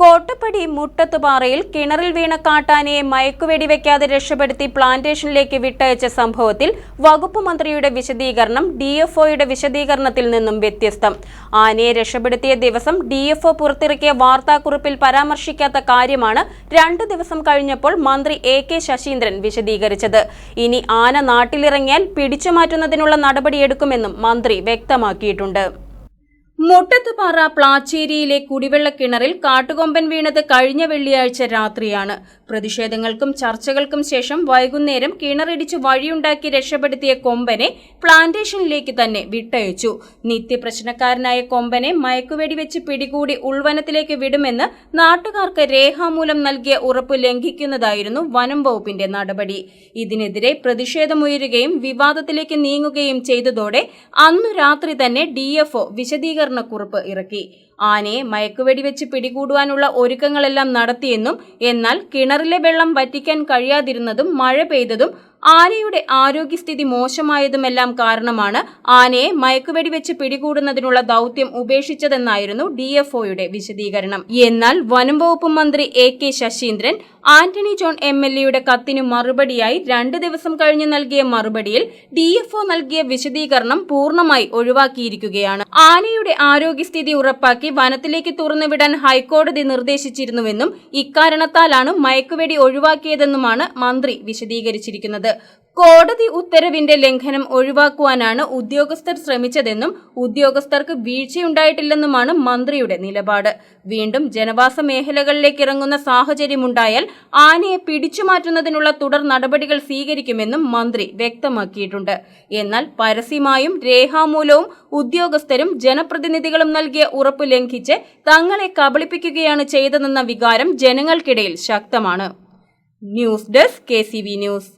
കോട്ടപ്പടി മുട്ടത്തുപാറയിൽ കിണറിൽ വീണ കാട്ടാനയെ മയക്കുവെടി വെക്കാതെ രക്ഷപ്പെടുത്തി പ്ലാന്റേഷനിലേക്ക് വിട്ടയച്ച സംഭവത്തിൽ വകുപ്പ് മന്ത്രിയുടെ വിശദീകരണം ഡിഎഫ്ഒയുടെ വിശദീകരണത്തിൽ നിന്നും വ്യത്യസ്തം. ആനയെ രക്ഷപ്പെടുത്തിയ ദിവസം ഡിഎഫ്ഒ പുറത്തിറക്കിയ വാർത്താക്കുറിപ്പിൽ പരാമർശിക്കാത്ത കാര്യമാണ് രണ്ടു ദിവസം കഴിഞ്ഞപ്പോൾ മന്ത്രി എ കെ ശശീന്ദ്രൻ വിശദീകരിച്ചത്. ഇനി ആന നാട്ടിലിറങ്ങിയാൽ പിടിച്ചുമാറ്റുന്നതിനുള്ള നടപടിയെടുക്കുമെന്നും മന്ത്രി വ്യക്തമാക്കിയിട്ടുണ്ട്. മുട്ടത്തുപാറ പ്ലാച്ചേരിയിലെ കുടിവെള്ള കിണറിൽ കാട്ടുകൊമ്പൻ വീണത് കഴിഞ്ഞ വെള്ളിയാഴ്ച രാത്രിയാണ്. പ്രതിഷേധങ്ങൾക്കും ചർച്ചകൾക്കും ശേഷം വൈകുന്നേരം കിണറിടിച്ച് വഴിയുണ്ടാക്കി രക്ഷപ്പെടുത്തിയ കൊമ്പനെ പ്ലാന്റേഷനിലേക്ക് തന്നെ വിട്ടയച്ചു. നിത്യപ്രശ്നക്കാരനായ കൊമ്പനെ മയക്കുവെടി വെച്ച് പിടികൂടി ഉൾവനത്തിലേക്ക് വിടുമെന്ന് നാട്ടുകാർക്ക് രേഖാമൂലം നൽകിയ ഉറപ്പ് ലംഘിക്കുന്നതായിരുന്നു വനം വകുപ്പിന്റെ നടപടി. ഇതിനെതിരെ പ്രതിഷേധമുയരുകയും വിവാദത്തിലേക്ക് നീങ്ങുകയും ചെയ്തതോടെ അന്നു രാത്രി തന്നെ ഡിഎഫ്ഒ വിശദീകരണക്കുറിപ്പ് ഇറക്കി ആനയെ മയക്കുവെടിവെച്ച് പിടികൂടുവാനുള്ള ഒരുക്കങ്ങളെല്ലാം നടത്തിയെന്നും എന്നാൽ കിണറിലെ വെള്ളം വറ്റിക്കാൻ കഴിയാതിരുന്നതും മഴ പെയ്തതും ആനയുടെ ആരോഗ്യസ്ഥിതി മോശമായതുമെല്ലാം കാരണമാണ് ആനയെ മയക്കുവെടി വെച്ച് പിടികൂടുന്നതിനുള്ള ദൗത്യം ഉപേക്ഷിച്ചതെന്നായിരുന്നു ഡിഎഫ്ഒയുടെ വിശദീകരണം. എന്നാൽ വനം വകുപ്പ് മന്ത്രി A K Saseendran Antony John M L എയുടെ കത്തിനു മറുപടിയായി രണ്ട് ദിവസം കഴിഞ്ഞ് നൽകിയ മറുപടിയിൽ ഡിഎഫ്ഒ നൽകിയ വിശദീകരണം പൂർണമായി ഒഴിവാക്കിയിരിക്കുകയാണ്. ആനയുടെ ആരോഗ്യസ്ഥിതി ഉറപ്പാക്കി വനത്തിലേക്ക് തുറന്നുവിടാൻ ഹൈക്കോടതി നിർദ്ദേശിച്ചിരുന്നുവെന്നും ഇക്കാരണത്താലാണ് മയക്കുവെടി ഒഴിവാക്കിയതെന്നുമാണ് മന്ത്രി വിശദീകരിച്ചിരിക്കുന്നത്. കോടതി ഉത്തരവിന്റെ ലംഘനം ഒഴിവാക്കുവാനാണ് ഉദ്യോഗസ്ഥർ ശ്രമിച്ചതെന്നും ഉദ്യോഗസ്ഥർക്ക് വീഴ്ചയുണ്ടായിട്ടില്ലെന്നുമാണ് മന്ത്രിയുടെ നിലപാട്. വീണ്ടും ജനവാസ മേഖലകളിലേക്ക് ഇറങ്ങുന്ന സാഹചര്യമുണ്ടായാൽ ആനയെ പിടിച്ചുമാറ്റുന്നതിനുള്ള തുടർ നടപടികൾ സ്വീകരിക്കുമെന്നും മന്ത്രി വ്യക്തമാക്കിയിട്ടുണ്ട്. എന്നാൽ പരസ്യമായും രേഖാമൂലവും ഉദ്യോഗസ്ഥരും ജനപ്രതിനിധികളും നൽകിയ ഉറപ്പ് ലംഘിച്ച് തങ്ങളെ കബളിപ്പിക്കുകയാണ് ചെയ്തതെന്ന വികാരം ജനങ്ങൾക്കിടയിൽ ശക്തമാണ്. News desk K news.